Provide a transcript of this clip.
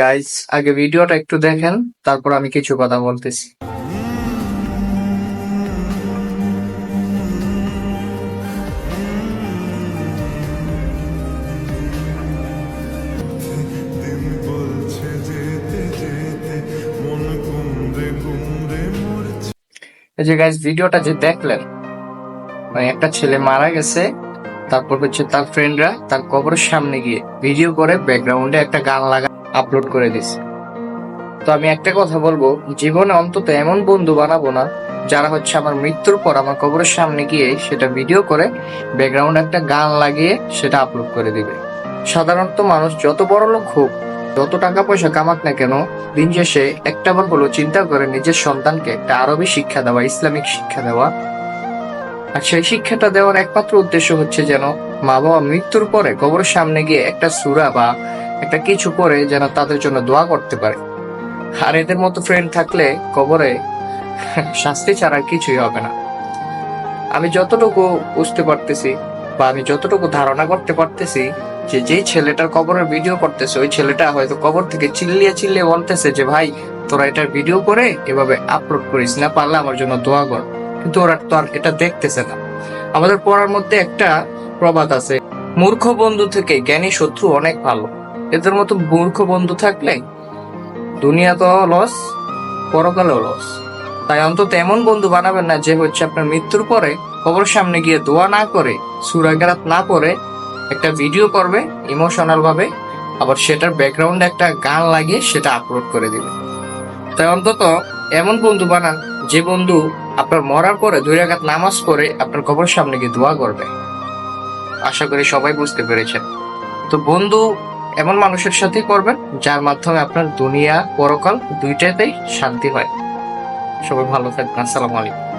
Guys আগে ভিডিওটা একটু দেখেন, তারপর আমি কিছু কথা বলতেছি। এই যে গাইস ভিডিওটা যে দেখলেন মানে একটা ছেলে মারা গেছে, তারপর হচ্ছে তার ফ্রেন্ডরা তার কবরের সামনে গিয়ে ভিডিও করে ব্যাকগ্রাউন্ডে একটা গান লাগা আপলোড করে দিছে। তো আমি একটা কথা বলব, জীবনে অন্তত এমন বন্ধু বানাবো না, যারা হচ্ছে আমার মৃত্যুর পর আমার কবরের সামনে গিয়ে সেটা ভিডিও করে ব্যাকগ্রাউন্ডে একটা গান লাগিয়ে সেটা আপলোড করে দিবে। সাধারণত মানুষ যত বড় লোক হোক, যত টাকা পয়সা কামাক না কেন, দিন শেষে একটা বার হলো চিন্তা করে নিজের সন্তানকে একটা আরবি শিক্ষা দেওয়া, ইসলামিক শিক্ষা দেওয়া। আর সেই শিক্ষাটা দেওয়ার একমাত্র উদ্দেশ্য হচ্ছে যেন মা বাবা মৃত্যুর পরে কবরের সামনে গিয়ে একটা সুরা বা একটা কিছু করে যেন তাদের জন্য দোয়া করতে পারে। আর এদের মতো ফ্রেন্ড থাকলে কবরে শাস্তি ছাড়া কিছুই হবে না। আমি যতটুকু বুঝতে পারতেছি বা আমি যতটুকু ধারণা করতে পারতেছি যে যেই ছেলেটার কবরের ভিডিও করতেছে, ওই ছেলেটা হয়তো কবর থেকে চিল্লিয়ে চিল্লিয়ে বলতেছে যে, ভাই, তোরা এটার ভিডিও করে এভাবে আপলোড করিস না, পারলে আমার জন্য দোয়া কর। কিন্তু ওরা তো আর এটা দেখতেছে না। আমাদের পড়ার মধ্যে একটা প্রবাদ আছে, মূর্খ বন্ধু থেকে জ্ঞানী শত্রু অনেক ভালো। এদের মতো মূর্খ বন্ধু থাকলে দুনিয়া তো লস পরকালেও লস তাই অন্তত এমন বন্ধু বানাবেন না যে হচ্ছে আপনার মৃত্যুর পরে কবর সামনে গিয়ে দোয়া না করে, সুরাগারাত না করে একটা ভিডিও করবে ইমোশনাল ভাবে, আবার সেটার ব্যাকগ্রাউন্ডে একটা গান লাগিয়ে সেটা আপলোড করে দিবে। তাই অন্তত এমন বন্ধু বানান যে বন্ধু আপনার মরার পরে দুই রাকাত নামাজ পড়ে আপনার কবর সামনে গিয়ে দোয়া করবে। আশা করি সবাই বুঝতে পেরেছেন। তো বন্ধু এমন মানুষের সাথে করবেন, যার মাধ্যমে আপনার দুনিয়া পরকাল দুইটাতেই শান্তি হয়। সবাই ভালো থাকবেন। আসসালামু আলাইকুম।